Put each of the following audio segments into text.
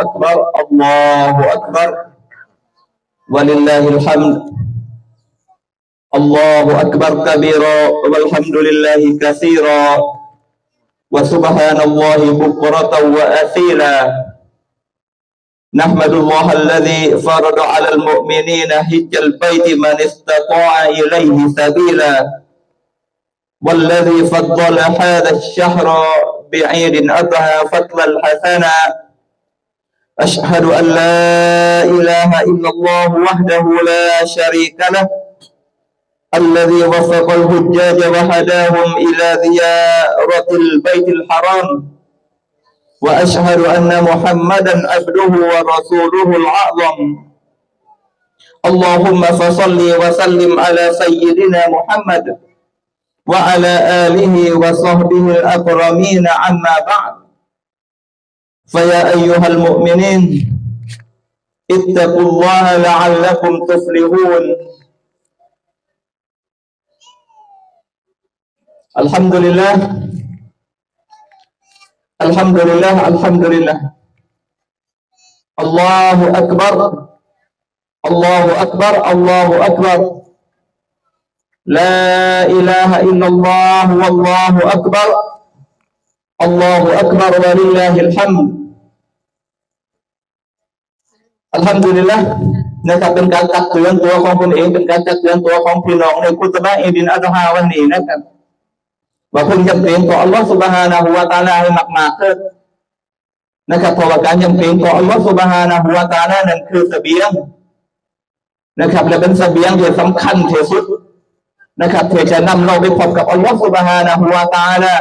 أكبر الله أكبر. ولله الحمد. الله أكبر كبيرا والحمد لله كثيرا. وسبحان الله بكرة وأثيلا. نحمد الله الذي فرض على المؤمنين حج البيت من استطاع إليه سبيلا. والذي فضل هذا الشهر بعيد أضحى فضلا حسنا. أشهد أن لا إله إلا الله وحده لا شريك له الذي وفق الحجاج وهداهم إلى زيارة البيت الحرام وأشهد أن محمدا عبده ورسوله الأعظم. اللهم فصل وسلم على سيدنا محمد وعلى آله وصحبه الأكرمين عما بعد. فيا أيها المؤمنين اتقوا الله لعلكم تفلحون. الحمد لله الحمد لله الحمد لله. الله أكبر الله أكبر الله أكبر. لا إله إلا الله والله أكبر. الله أكبر ولله الحمد. อัลฮัมดุลิลละนะครับเป็นการตักเตือนตัวของตนเอง เป็นการตักเตือนตัวของพี่น้องในคุตบะเอดินอัตฮาวันนี้นะครับว่าเพิ่งยำเกรงต่ออัลลอฮฺสุบฮานะฮูวาตาลาให้มากๆเถิดนะครับเพราะว่าการยำเกรงต่ออัลลอฮฺสุบฮานะฮูวาตาลานั้นคือเสบียงนะครับ และเป็นเสบียงที่สำคัญที่สุดนะครับที่อจะนำเราไปพบกับอัลลอฮฺสุบฮานะฮูวาตาลา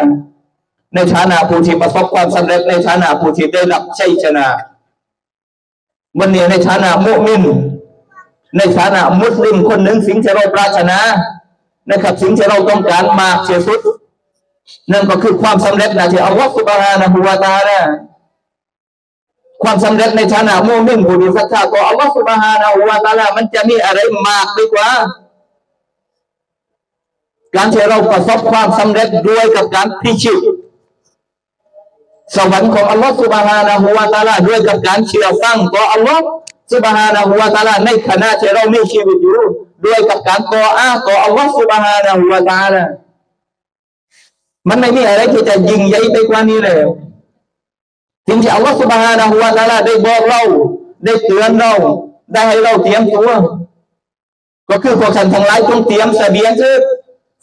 ในฐานะผู้ที่ประสบความสำเร็จในฐานะผู้ที่ได้รับชัยชนะ วันนี้ในฐานะมุมิน ในฐานะมุสลิมคนหนึ่งสิ่งที่เราปรารถนานะครับ สิ่งที่เราต้องการมากที่สุด นั่นก็คือความสำเร็จนะที่อัลลอฮฺสุบฮานะฮูวาตาลาความสำเร็จในฐานะมุมินผู้ที่ศรัทธาต่ออัลลอฮฺสุบฮานะฮูวาตาลามันจะมีอะไรมากดีกว่า การที่เราประสบความสำเร็จด้วยกับการพิชิต สวรรค์ของอัลลอฮฺสุบฮานะฮูวาตาลาด้วยกับการเชื่อฟังต่ออัลลอฮฺสุบฮานะฮูวาตาลาในขณะที่เรามีชีวิตอยู่ด้วยกับการต่ออาต่ออัลลอฮฺสุบฮานะฮูวาตาลามันไม่มีอะไรที่จะยิ่งใหญ่ไปกว่านี้เลยสิ่งที่อัลลอฮฺสุบฮานะฮูวาตาลาได้บอกเราได้เตือนเราได้ให้เราเตรียมตัวก็คือพวกท่านทั้งหลายต้องเตรียมเสบียงเถิด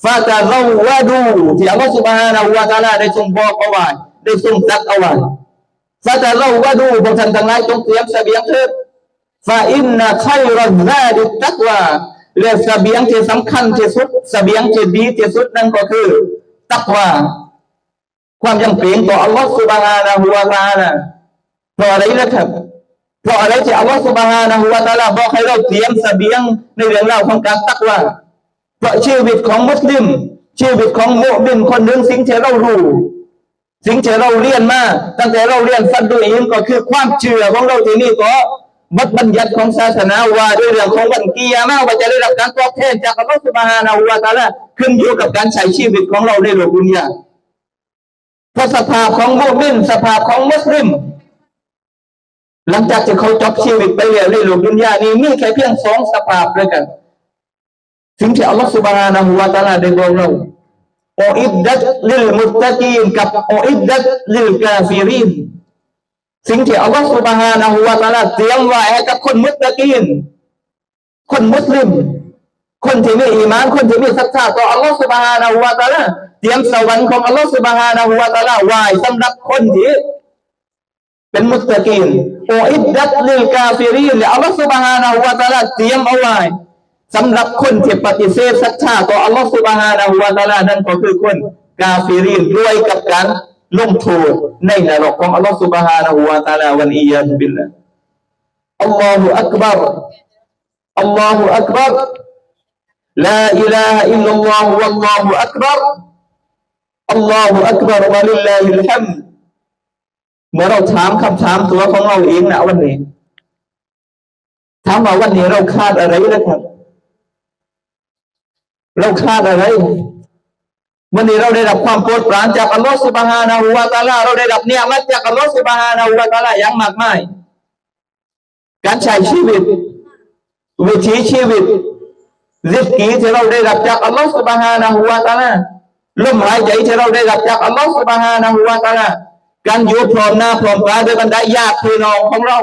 ฟาตาเราว่าดูที่อัลลอฮฺสุบฮานะฮูวาตาลาได้ทรงบอกเอาไว้ ได้ทรงตักเอาไว้ฟาต่เราว่าดูพวกท่านทั้งหลายจงเตรียมเสบียงเถิดฟาอินนะไครันซาดิตักวาและเสบียงที่สำคัญที่สุดเสบียงที่ดีที่สุดนั่นก็คือ ตักวาความยำเกรงต่ออัลลอฮฺสุบฮานะฮูวาตาลาเพราะอะไรนะครับเพราะอะไรที่อัลลอฮฺสุบฮานะฮูวาตาลาบอกให้เราเตรียมเสบียงในเรื่องราวของการตักวาเพราะชีวิตของมุสลิมชีวิตของโมุมินคนหนึ่งสิ่งที่เรารู้ สิ่งที่เราเรียนมาตั้งแต่เราเรียนฟัดดูอินก็คือความเชื่อของเราที่นี่ก็บัดบัญญัติของศาสนาว่าด้วยเรื่องของวันกียามาว่าจะได้รับการตอบแทนจากอัลลอฮฺสุบฮานะฮูวาตาลาขึ้นอยู่กับการใช้ชีวิตของเราในโลกดุนยาเพราะสภาพของมุมินสภาพของมุสลิม หลังจากที่เขาจบชีวิตไปแล้วในโลกดุนยานี้มีแค่เพียงสองสภาพด้วยกันสิ่งที่อัลลอฮฺสุบฮานะฮูวาตาลาได้บอกเรา โออิดดัตลิลมุตตะกีนกับโออิดดัตลิลกาฟิรินสิ่งที่อัลลอฮฺสุบฮานะฮูวาตาลาเตรียมไว้ให้กับคนมุตตะกีนคนมุสลิม คนที่มีอีมานคนที่มีศรัทธาต่ออัลลอฮฺสุบฮานะฮูวาตาลาเตรียมสวรรค์ของอัลลอฮฺสุบฮานะฮูวาตาลาไว้สำหรับคนที่เป็นมุตตะกีนโออิดดัตลิลกาฟิรินอัลลอฮฺสุบฮานะฮูวาตาลาเตรียมเอาไว้ สำหรับคนที่ปฏิเสธศรัทธาต่ออัลลอฮฺสุบฮานะฮูวาตาลานั่นก็คือคนกาฟิรินด้วยกับการลงโทษในนรกของอัลลอฮฺสุบฮานะฮูวาตาลาวันอียาตุบิลละอัลลอฮฺอักบัรอัลลอฮฺอักบัร لا إله إلا الله والله أكبر الله أكبر ولله الحمد เมื่อเราถามคำถามตัวของเราเองนะวันนี้ ถามว่าวันนี้เราคาดอะไรนะครับ เราคาดอะไรวันนี้เราได้รับความโปรดปรานจากอัลลอฮฺสุบฮานะฮูวาตาลาเราได้รับเนี่ยมัดจากอัลลอฮฺสุบฮานะฮูวาตาลาอย่างมากมาย การใช้ชีวิต วิถีชีวิตริสกีที่เราได้รับจากอัลลอฮฺสุบฮานะฮูวาตาลาลมหายใจที่เราได้รับจากอัลลอฮฺสุบฮานะฮูวาตาลาการอยู่พร้อมหน้าพร้อมตาด้วยบรรดาญาติพี่น้องของเรา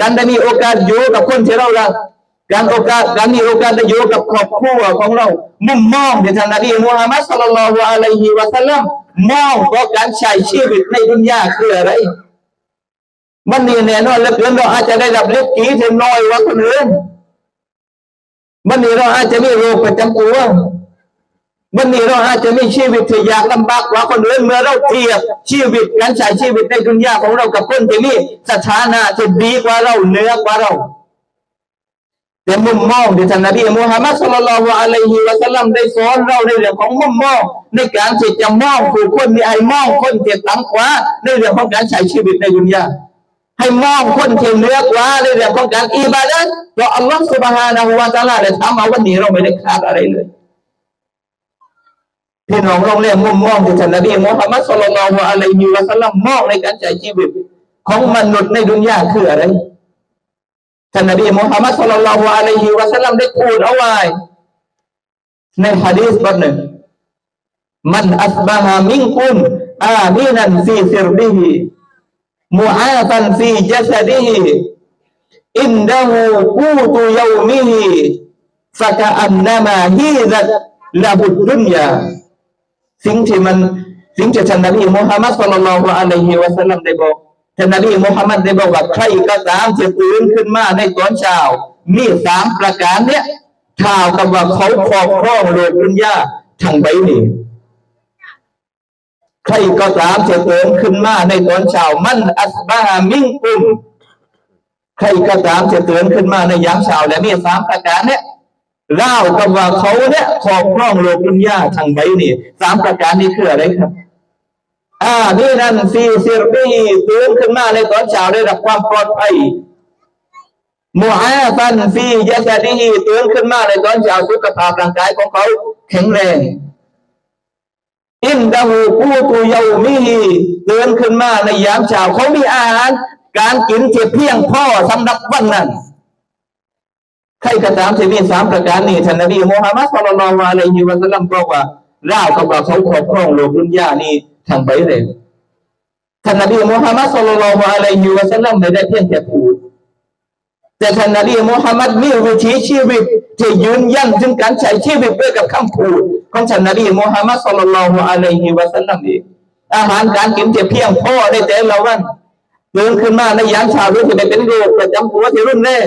การได้มีโอกาสอยู่กับคนที่เรารัก การโอกาสการมีโอกาสได้อยู่กับครอบครัวของเรา มุมมองที่ท่านนบีมุฮัมมัดศ็อลลัลลอฮุอะลัยฮิวะสัลลัมมองว่าการใช้ชีวิตในดุนยาคืออะไร มันนี่แน่นอนเลือเกินเราอาจจะได้รับเล็กกี้ที่น้อยกว่าคนอื่นมันนี่เราอาจจะมีโรคประจำตัวมันนี่เราอาจจะมีชีวิตที่ยากลำบากกว่าคนอื่นเมื่อเราเทียบชีวิตการใช้ชีวิตในดุนยาของเรากับคนที่มีสถานะที่ดีกว่าเราเหนือกว่าเรา แต่มุมมองที่ท่านนบีมุฮัมมัดสุลลัลลอฮุอะลัยฮิวะสัลลัมได้สอนเราในเรื่องของมุมมองในการที่จะมองผู้คนในไอ้มองคนเที่ต่ำกว่าในเรื่องของการใช้ชีวิตในดุนยาให้มองคนเที่เหนือกว่าในเรื่องของการอิบาดัตเพราะอัลลอฮฺสุบฮานะฮูวะตะอาลาได้ทำมาวันนี้เราไม่ได้ขาดอะไรเลยพี่น้องลองเรียนมุมมองที่ท่านนบีมุฮัมมัดสุลลัลลอฮุอะลัยฮิวะสัลลัมมองในการใช้ชีวิตของมนุษย์ในดุนยาคืออะไร ท่านนบีมุฮัมมัดสุลลัลลอฮุอะลัยฮิวะสัลลัมได้พูดเอาไว้ในฮะดีษบทหนึ่งมันอัสบะฮามิงกุมอามินันฟีซิรบิฮิมุอาฟันฟีจัสดิฮิอินดะฮูกูตุยามิฮิฟะกะอันนามาฮีซัตละบุดดุนยาสิ่งที่มันสิ่งที่ท่านนบีมุฮัมมัดสุลลัลลอฮุอะลัยฮิวะสัลลัมได้บอก ท่านนบีมุฮัมมัดได้บอกว่าใครก็ตามที่ตื่นขึ้นมาในตอนเช้ามีสามประการเนี้ยข่าวกับว่าเขาครอบครองโลกดุนยาทั้งใบนี้ใครก็ตามจะตื่นขึ้นมาในตอนเช้ามันอัสบาฮามิงกุมใครก็ตามจะตื่นขึ้นมาในยามเช้าและมีสามประการเนี้ยเล่ากับว่าเขาเนี่ยครอบครองโลกดุนยาทั้งใบนี้สามประการนี้คืออะไรครับ อานี่นั่นซีซิรบีตื่นขึ้นมาในตอนเช้าได้รับความปลอดภัยมูอาฟันฟียะซาดีฮีตื่นขึ้นมาในตอนเช้าสุขภาพร่างกายของเขาแข็งแรงอินดาหูกูตุเยามีฮีตื่นขึ้นมาในยามเช้าเขามีอาหาร การกินเที่เพียงพอสำหรับวันนั้นใครก็ตามที่มีสามประการนี้ท่านนบีมุฮัมมัดศ็อลลัลลอฮุอะลัยฮิวะสัลลัมบอกว่าเล่ากับว่าเขาครอบครองโลกดุนยานี้ ทั้งใบเลยท่านนบีมุฮัมมัดศ็อลลัลฮุอะลัยฮิวะสัลลัมไม่ได้เพียงแค่พูด แต่ท่านนบีมุฮัมมัดมีวิถีชีวิตที่ยืนยันถึงการใช้ชีวิตด้วยกับคำพูดของท่านนบีมุฮัมมัดศ็อลลัลฮุอะลัยฮิวะสัลลัมเองอาหารการกินที่เพียงพอในแต่ละวันตื่นขึ้นมาในยามเช้ารู้สึกเป็นโรคประจำตัวที่รุนแรง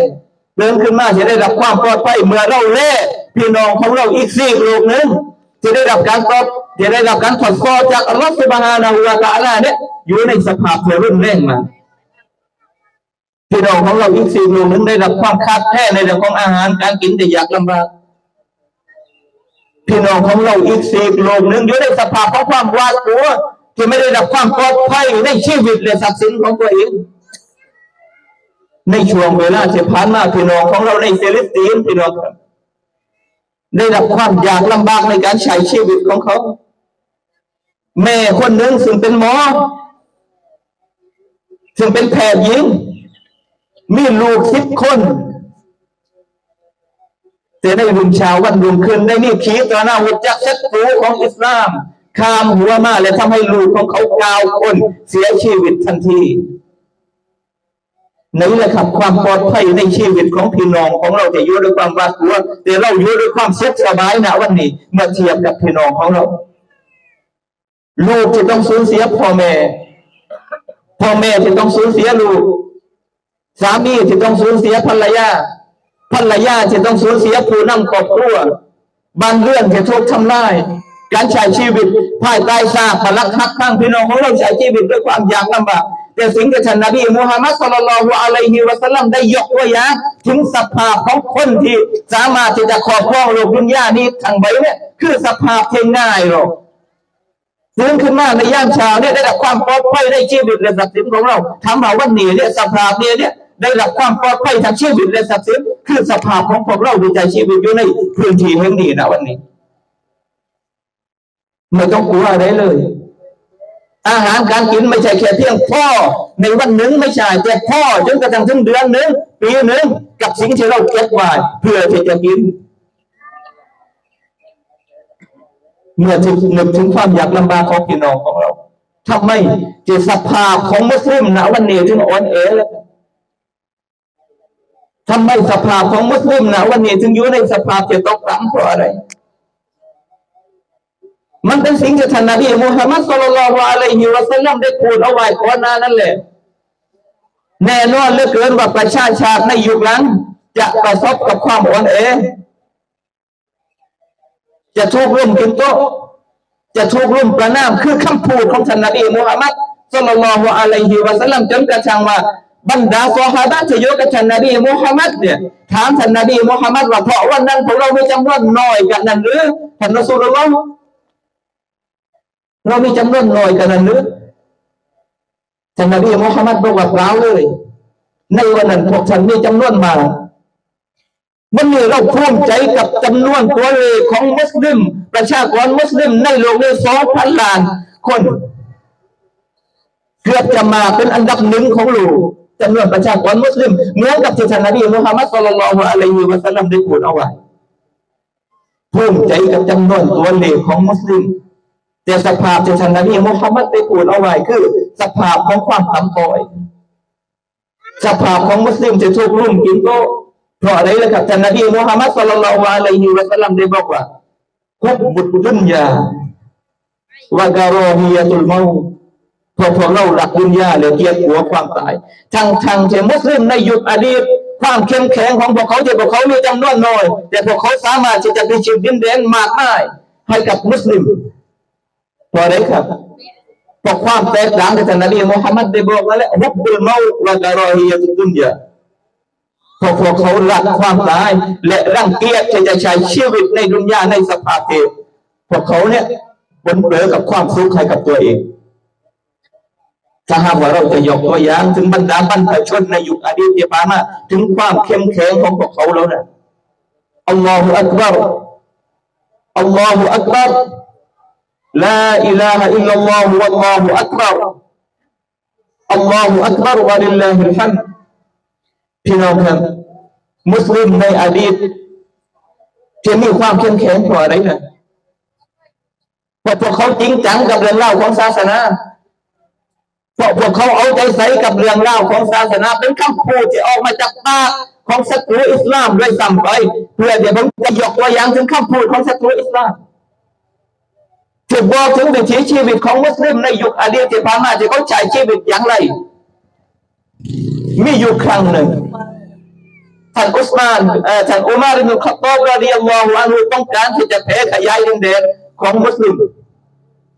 เดินขึ้นมาจะได้รับความปลอดภัยเมื่อเราเล่พี่น้องของเราอีกสี่โลกหนึ่งจะได้รับการตอบ จะได้รับการถอดคอจากอัลลอฮฺสุบฮานะฮูวะตะอาลาเนี่ยอยู่ในสภาพที่รุนแรงมาพี่น้องของเราอีกสี่โลกหนึ่งได้รับความขาดแคลนในเรื่องของอาหารการกินแต่ยากลำบากพี่น้องของเราอีกสี่โลกหนึ่งอยู่ในสภาพของความหวาดกลัวที่ไม่ได้รับความปลอดภัยในชีวิตและทรัพย์สินของตัวเองในช่วงเวลาที่ผ่านมาพี่น้องของเราในเฟลิสเตีนพี่น้องครับได้รับความยากลำบากในการใช้ชีวิตของเขา แม่คนหนึ่งซึ่งเป็นหมอ ซึ่งเป็นแพทย์หญิง มีลูกสิบคนแต่ในรุ่งเช้าวันรุ่งขึ้นได้มีขีตราหน้าวุจากศัตรูของอิสลามข้ามหัวมาและทำให้ลูกของเขาเก้าคนเสียชีวิตทันทีนี่แหละครับความปลอดภัยในชีวิตของพี่น้องของเราจะอยู่ด้วยความหวาดกลัวแต่เราอยู่ด้วยความสุขสบายนะวันนี้เมื่อเทียบกับพี่น้องของเรา ลูกจะต้องสูญเสียพ่อแม่ พ่อแม่จะต้องสูญเสียลูก สามีจะต้องสูญเสียภรรยา ภรรยาจะต้องสูญเสียผู้นำครอบครัว บานเรื่อนจะถูกทำลายการใช้ชีวิตภายใต้ซาพลักฮักข้างพี่น้องของเราใช้ชีวิตด้วยความยากลำบากแต่สิ่งที่ท่านนบีมุฮัมมัดสุลลัลลอฮุอะลัยฮิวะสัลลัมได้ยกตัวอย่างถึงสภาพของคนที่สามารถที่จะครอบครองโลกดุนยานี้ทั้งใบเนี่ยคือสภาพที่ง่ายหรอก ตื่นขึ้นมาในย่ามเช้าเนี่ยได้รับความปลอดภัยในชีวิตและทรัพย์สินของเราทำเราวันนี้เนี่ยสภาพเนี่ยเนี่ยได้รับความปลอดภัยทางชีวิตและทรัพย์สินคือสภาพของพวกเราที่ใช้ชีวิตอยู่ในพื้นที่แห่งนี้นะวันนี้ไม่ต้องกลัวอะไรเลย อาหารการกินไม่ใช่แค่เพียงพ่อในวันหนึ่งไม่ใช่แต่พ่อจนกระทั่งถึงเดือนหนึ่งปีหนึ่งกับสิ่งที่เราเก็บไว้เพื่อที่จะกิน เมื่อถึงนึกถึงความอยากลำบากของพี่น้องของเราทำไมจิตสภาพของมุสลิมณวันนี้ถึงอ่อนแอแล้วทำไมสภาพของมุสลิมณวันนี้ถึงอยู่ในสภาพที่ตกต่ำเพราะอะไร มันเป็นสิ่งที่ท่านนบีมุฮัมมัดสุลลัลลอฮุอะลัยฮิวะสัลลัมได้พูดเอาไว้ก่อนหน้านั้นแหละแน่นอนเหลือเกินว่าประชาชาติในยุคนั้นจะประสบกับความอ่อนแอ จะถูกรุมกินโต๊ะจะถูกรุมประนามคือคำพูดของท่านนบีมุฮัมมัดสุลลัลลอฮุอะลัยฮิวะสัลลัมจนกระทั่งว่าบรรดาซอฮาบะห์ที่อยู่กับท่านนบีมุฮัมมัดเนี่ยถามท่านนบีมุฮัมมัดว่าเพราะวันนั้นพวกเรามีจำนวนน้อยกันนั่นหรือท่านรอซูลลลอฮ์เรามีจำนวนน้อยกันนั่นหรือท่านนบีมุฮัมมัดบอกว่าเปล่าเลย ในวันนั้นพวกท่านมีจำนวนมาก วันนี้เราภูมิใจกับจำนวนตัวเลขของมุสลิม ประชากรมุสลิมในโลกนี้สองพันล้านคน เกือบจะมาเป็นอันดับหนึ่งของโลกจำนวนประชากรมุสลิมเหมือนกับที่ท่านนบีมุฮัมมัดสุลลัลลอฮุอะลัยฮิวะสัลลัมได้พูดเอาไว้ภูมิใจกับจำนวนตัวเลขของมุสลิม แต่สภาพที่ท่านนบีมุฮัมมัดได้พูดเอาไว้คือ สภาพของความต่ำต้อยสภาพของมุสลิมจะถูกลุ่มกินโต๊ะ เพราะอะไรล่ะครับท่านนบีมุฮัมมัดสุลลัลลอฮุอะลัยฮิวะสัลลัมได้บอกว่าคุบบุตดุนยาวะการอฮียะตุลเมาพอพวกเราหลักดุนยาเลยเกียดหัวความตายทั้งทั้งที่มุสลิมในยุคอดีตความเข้มแข็งของพวกเขาที่พวกเขามีจำนวนน้อย แต่พวกเขาสามารถที่จะพิชิตดินแดนมากมายให้กับมุสลิมเพราะอะไรครับเพราะความแตกต่างที่ท่านนบีมุฮัมมัดได้บอกไว้แล้ววับดุลเมาวะการอฮียะตุลดุนยา พราะพวกเขารักความตาย และรังเกียจที่จะใช้ชีวิตในดุนยาในสภาพที่พวกเขาเนี่ยบนเบือกับความสุขให้กับตัวเองถ้าหากว่าเราจะยกตัวอย่างถึงบรรดาบรรพชนในยุคอดีตที่ผ่านมาถึงความเข้มแข็งของพวกเขาแล้วนะอัลลอฮฺอักบารอัลลอฮฺอักบารลาอิลาฮะอิลลัลลอฮฺวัลลอฮฺอักบารอัลลอฮฺอักบารวะลิลลาฮิลฮัมด พี่น้องครับ มุสลิมในอดีตจะมีความเข้มแข็งเพราะอะไรนะเพราะพวกเขาจริงจังกับเรื่องเล่าวของศาสนาเพราะพวกเขาเอาใจใส่กับเรื่องเล่าวของศาสนา เป็นคำพูดที่ออกมาจากปากของศัตรูอิสลามด้วยซ้ำไปเพื่อเดี๋ยวผมจะยกตัวอย่างถึงคำพูดของศัตรูอิสลามที่บอกถึงวิถีชีวิตของมุสลิมในยุคอดีตที่ผ่านมาที่เขาใช้ชีวิตอย่างไร มีอยู่ครั้งหนึ่ง ท่านอุสมานเอ่อท่านอุมาริบุขัตตอบรดิยัลลอฮุอันฮุต้องการที่จะแผ่ขยายดินแดนของมุสลิม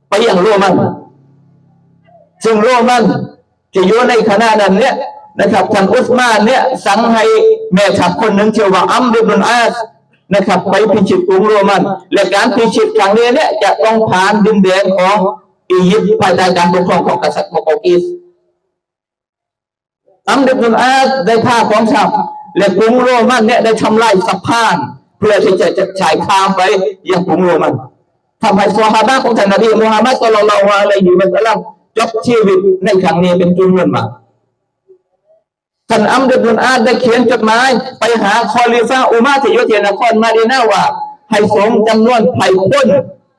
ไปยังโรมันซึ่งโรมันที่อยู่ในขณะนั้นเนี่ยนะครับท่านอุสมานเนี่ยสั่งให้แม่ทัพคนหนึ่งชื่อว่าอัมรุบุนอาสนะครับ ไปพิชิตกรุงโรมัน และการพิชิตครั้งนี้เนี่ยจะต้องผ่านดินแดนของอียิปต์ภายใต้การปกครองของกษัตริย์โปรตุเกสอัมรุบุนอาสได้ผ้าของฉับ และกรุงโรมันเนี่ยได้ทำลายสะพานเพื่อที่จะจะฉายข้ามไปยังกรุงโรมันทำให้ซอฮาบะของท่านนบีมุฮัมมัดสุลลัลลอฮุอะลัยฮิวะสัลลัมจบชีวิตในครั้งนี้เป็นจำนวนมากท่านอัมรุบุนอาสได้เขียนจดหมายไปหาคอลิฟาอุมาที่ยู่ที่นครมาดีนาว่า ให้ส่งจำนวนไผ่พ้น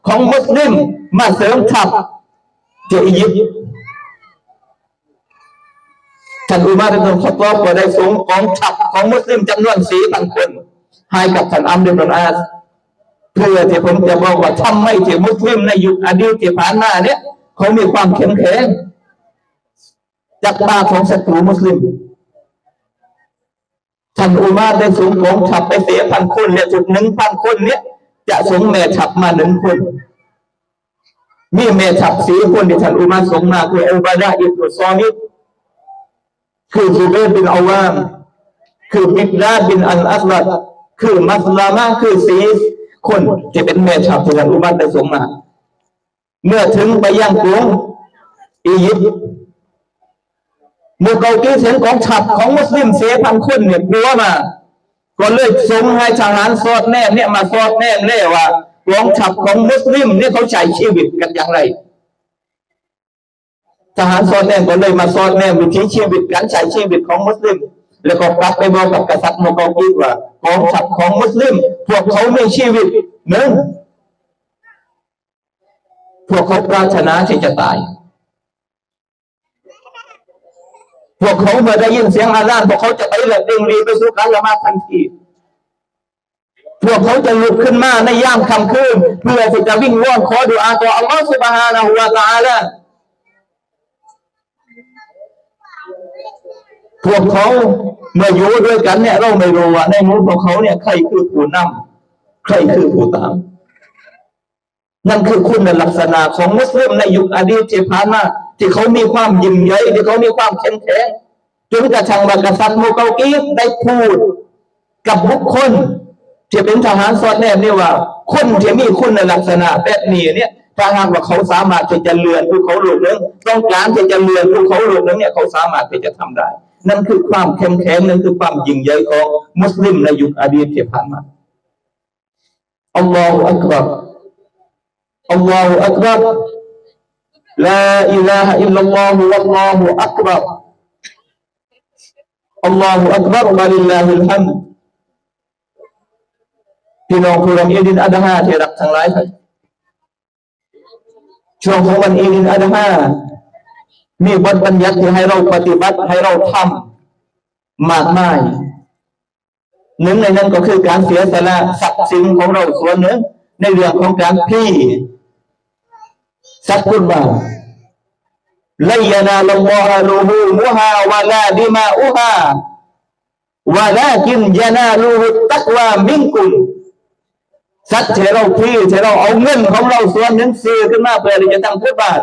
ของมุสลิมมาเสริมทัพที่อียิปต์ ท่านอุมาร์อิบนุลขัตตอบก็ได้ส่งกองทัพของมุสลิมจำนวนสี่พันคน ให้กับท่านอัมรุบนุลอาสเพื่อที่ผมจะบอกว่าทำไม่ที่มุสลิมในยุคอดีตที่ผ่านมาเนี่ยเขามีความเข้มแข็งจากตาของศัตรูมุสลิมท่านอุมาร์ได้ส่งกองทัพไปเสียพันคนเนี่ยจุดหนึ่งพันคนเนี่ยจะส่งแม่ทัพมาหนึ่งคนมีแม่ทัพสี่คนที่ท่านอุมาร์ส่งมาคืออุบาดะอิบนุซอนิด คือซูเบบินอาวาม คือบิดาบินอัลอัสลัดคือมัสลามะคือซีสคนที่เป็นแม่ทัพที่ท่านอุมัรได้ส่งมา เมื่อถึงไปยังกรุงอียิปต์เมื่อเกากีเห็นกองทัพของมุสลิมเสียพันคนเนี่ยกลัวมา ก็เลยส่งให้ทหารสอดแนมเนี่ยมาสอดแนมเลยว่ากองทัพของมุสลิมเนี่ยเขาใช้ชีวิตกันอย่างไร ทหารสอดแนมก็เลยมาสอดแนมวิถีชีวิตการใช้ชีวิตของมุสลิม แล้วก็กลับไปบอกกับกษัตริย์โมกอกีว่ากองทัพของมุสลิม พวกเขามีชีวิตหนึ่งพวกเขาปรารถนาที่จะตาย พวกเขาเมื่อได้ยินเสียงอาลานพวกเขาจะไปเลยเร่งรีบไปสู่การละมาทันทีพวกเขาจะลุกขึ้นมาในยามค่ำคืนเพื่อที่จะวิ่งว่อนขอดุอาต่ออัลลอฮฺสุบฮานะฮูวะตะอาลา พวกเขาเมื่ออยู่ด้วยกันเนี่ย เราไม่รู้ว่าในมู่พวกเขาเนี่ยใครคือผู้นำใครคือผู้ตาม นั่นคือคุณลักษณะของมุสลิมในยุคอดีตที่ผ่านมาที่เขามีความยิ่งใหญ่ที่เขามีความเข้มแข็งจนกระทั่งมากษัตริย์โมเกากีได้พูดกับบุคคลที่เป็นทหารสอดแนมนี่ยว่า คนที่มีคุณลักษณะแบบนี้เนี่ยถ้าหากว่าเขาสามารถที่จะเลือนภูเขาลูกนึงต้องการที่จะเลือนภูเขาลูกนึงเนี่ยเขาสามารถที่จะทำได้ นั่นคือความเข้มแข็งนั่นคือความยิ่งใหญ่ของมุสลิมในยุคอดีตที่ผ่านมาอัลลอฮฺอักบัร الله أكبر لا إله إلا الله والله أكبر الله أكبر ولله الحمد พี่น้องผู้รำอีดินอาดาฮาที่รักทั้งหลายครับช่วงของวันอีดินอาดาฮา มีบทบัญญัติที่ให้เราปฏิบัติให้เราทำมากมายหนึ่งในนั้นก็คือการเสียสละทรัพย์สินของเราส่วนหนึ่งในเรื่องของการพี่สักกุลบาลัยนาลลอฮะลูฮูมุฮาวะลาดิมาอุฮาวะลากินยานาลูฮุตักวามิงกุลสัตว์ที่เราพี่ที่เราเอาเงินของเราส่วนหนึ่งซื้อขึ้นมาเพื่อที่จะทำพุทบาท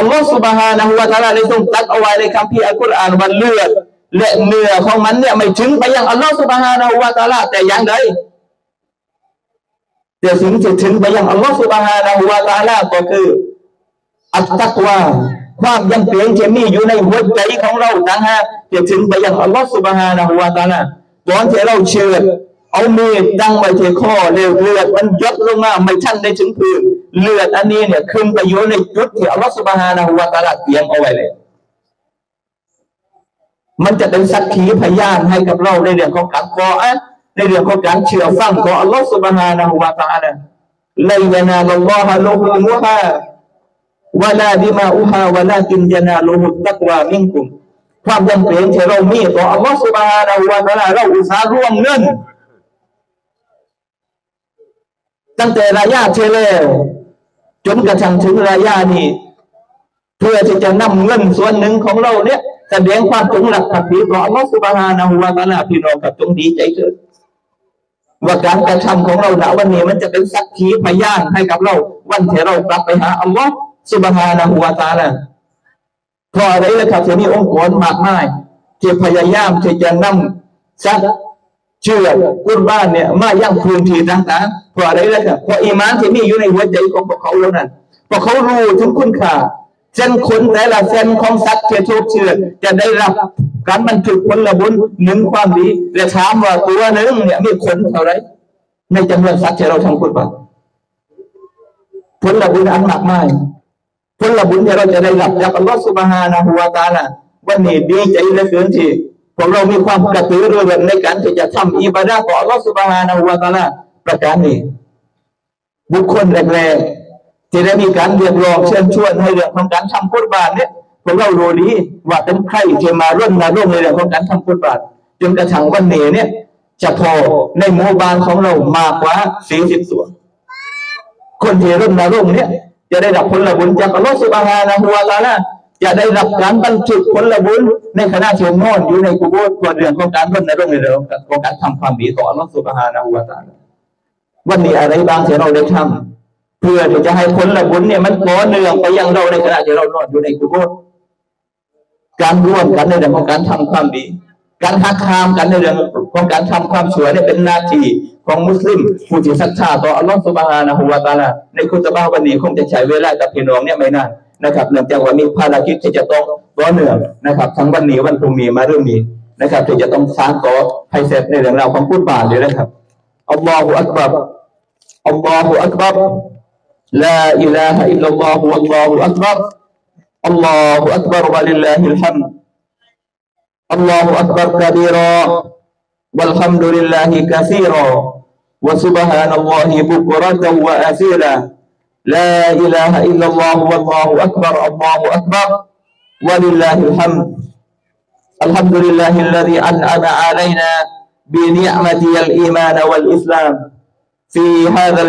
อัลลอฮฺสุบฮานะฮูวะตะอาลาได้ทรงตัดเอาไว้ในคัมภีร์อัลกุรอานว่าเลือดและเนื้อของมันเนี่ยไม่ถึงไปยังอัลลอฮฺสุบฮานะฮูวะตะอาลาแต่อย่างใดแต่สิ่งที่ถึงไปยังอัลลอฮฺสุบฮานะฮูวะตะอาลาก็คืออัตตักวาความยังเปลี่ยนที่มีอยู่ในหัวใจของเราต่างหากจะถึงไปยังอัลลอฮฺสุบฮานะฮูวะตะอาลาตอนที่เราเชื่อ เอามีดดังไว้ที่คอเลือดเลือดมันยดลงมาไม่ทันได้ถึงพื้นเลือดอันนี้เนี่ยขึ้นไปอยู่ในจุดที่อัลลอฮฺสุบฮานะฮูวะตะอาลาเตรียมเอาไว้เลย มันจะเป็นสักขีพยานให้กับเราในเรื่องของการขออะในเรื่องของการเชื่อฟังของอัลลอฮฺสุบฮานะฮูวะตะอาลาลัยนาลัลลอฮะลูฮุมุฮาวะลาดิมาอุฮาวะลากินยานาลูฮุตักวามิงกุมความยังเปลี่ยนที่เรามีต่ออัลลอฮฺสุบฮานะฮูวะตะอาลาเราอุตส่าห์ร่วมเงิน ตั้งแต่ระยะที่แล้วจนกระทั่งถึงระยะนี้เพื่อที่จะนำเงินส่วนหนึ่งของเราเนี่ยแสดงความจงรักภักดีต่ออัลลอฮฺสุบฮานะฮูวะตาลาพี่น้องกับจงดีใจเถิดว่าการกระทำของเราณวันนี้มันจะเป็นสักขีพยานให้กับเรา วันที่เรากลับไปหาอัลลอฮฺสุบฮานะฮูวะตาลาเพราะอะไรล่ะครับที่มีองค์กรมากมายที่พยายามที่จะนำสัก เชื่อกุรบ้านเนี่ยมายั่งพื้นที่ต่างๆเพราะอะไรล่ะครับเพราะอีมานที่มีอยู่ในหัวใจของพวกเขาแล้วนั้นพราะเขารู้ถึงคุณค่าเส้นขนแต่ละเส้นของสัตว์ที่ถูกเชื่อจะได้รับการบันทึกผลบุญหนึ่งความดีและถามว่าตัวหนึ่งเนี่ยมีขนเท่าไรในจำนวนสัตว์ที่เราทำกุรบ้านผลบุญอันมากมายผลบุญที่เราจะได้รับจากอัลลอฮฺสุบฮานะฮูวาตาลาวันนี้ดีใจเหลือเกินที่ พวกเรามีความกระตือรือร้นในการที่จะทำอิบาดะต่ออัลลอฮฺสุบฮานะวาตาลาประการนี้ บุคคลแรกๆที่ได้มีการเรียกร้องเชิญชวนให้เรื่องของการทำกุรบานเนี่ยพวกเรารู้ดีว่าเป็นใครที่มาร่วมนาร่วมในเรื่องของการทำกุรบานจนกระทั่งวันนี้เนี่ยจะพอในหมู่บ้านของเรามากกว่าสี่สิบส่วน คนที่ร่วมนาร่วมเนี่ยจะได้รับผลบุญจากอัลลอฮฺสุบฮานะฮูวะตาลา จะได้รับการบรรจุผลบุญในขณะที่นอนอยู่ในกุโบร์ตัวเรื่องของการร่วมนร่วมในเรื่องของการทำความดีต่ออัลลอฮฺสุบฮานะฮูวะตาลวันนี้อะไรบางที่เราได้ทำเพื่อที่จะให้ผลบุญเนี่ยมันต่อเนื่องไปยังเราในขณะที่เรานอนอยู่ในกุโบร์การร่วมกันในเรื่องของการทำความดีการหักคามกันในเรื่องของการทำความชั่วเนี่ยเป็นหน้าที่ของมุสลิมผู้ที่ศรัทธาต่ออัลลอฮฺสุบฮานะฮูวะตาลาในคุตบะห์วันนี้คงจะใช้เวลากับพี่น้องเนี่ยไม่นาน นะครับเนื่องจากว่ามีภารกิจที่จะต้องต่อเนื่องนะครับ ทั้งวันนี้วันพรุ่งนี้มาเรื่องนี้นะครับที่จะต้องสร้างต่อให้เสร็จในเรื่องราวของพุทธบาทเลยนะครับอัลลอฮฺอักบัรอัลลอฮฺอักบัร لا إله إلا الله والله أكبر الله أكبر ولله الحمد الله أكبر كبيرا والحمد لله كثيرا وسبحان الله بكرة وأسيلا لا إله إلا الله والله أكبر الله أكبر. ولله الحمد. الحمد لله الذي أنعم علينا بنعمة الإيمان والإسلام. في هذا